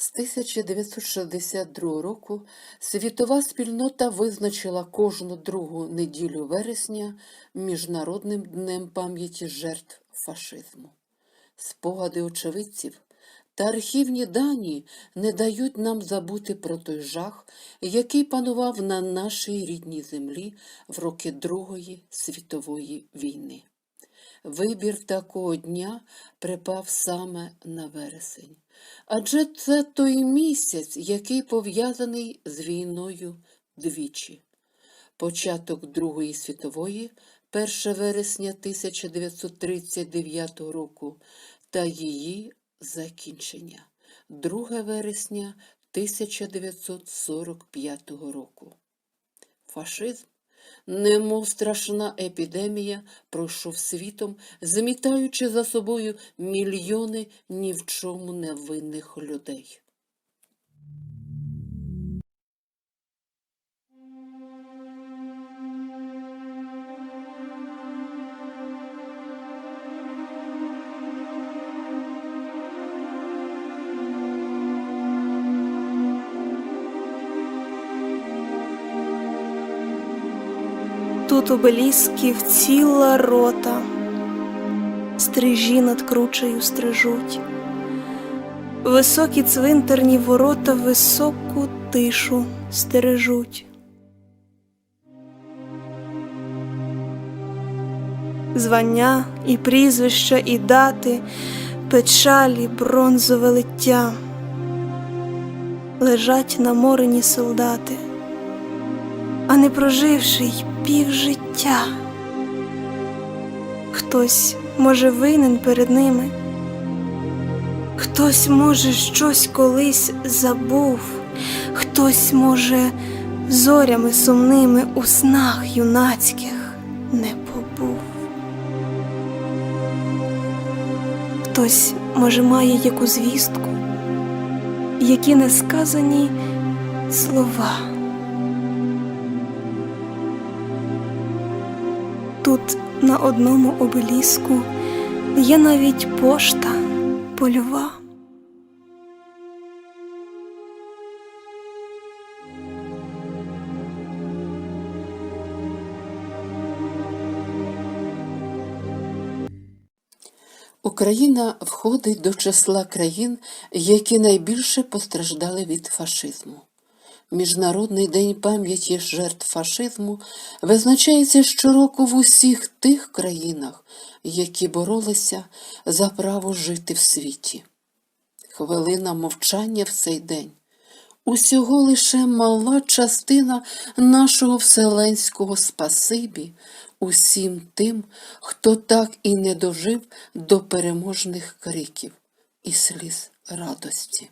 З 1962 року світова спільнота визначила кожну другу неділю вересня Міжнародним днем пам'яті жертв фашизму. Спогади очевидців та архівні дані не дають нам забути про той жах, який панував на нашій рідній землі в роки Другої світової війни. Вибір такого дня припав саме на вересень, адже це той місяць, який пов'язаний з війною двічі. Початок Другої світової, 1 вересня 1939 року, та її закінчення, 2 вересня 1945 року. Фашизм немов страшна епідемія, пройшов світом, змітаючи за собою мільйони ні в чому невинних людей. Тут обелісків ціла рота, стрижі над кручею стрижуть, високі цвинтарні ворота високу тишу стережуть. Звання і прізвища, і дати, печалі, бронзове лиття, лежать наморені солдати. А не проживши й півжиття. Хтось, може, винен перед ними, хтось, може, щось колись забув, хтось, може, зорями сумними у снах юнацьких не побув. Хтось, може, має яку звістку, які несказані слова. Тут на одному обеліску є навіть пошта польова. Україна входить до числа країн, які найбільше постраждали від фашизму. Міжнародний день пам'яті жертв фашизму визначається щороку в усіх тих країнах, які боролися за право жити в світі. Хвилина мовчання в цей день. Усього лише мала частина нашого вселенського спасибі усім тим, хто так і не дожив до переможних криків і сліз радості.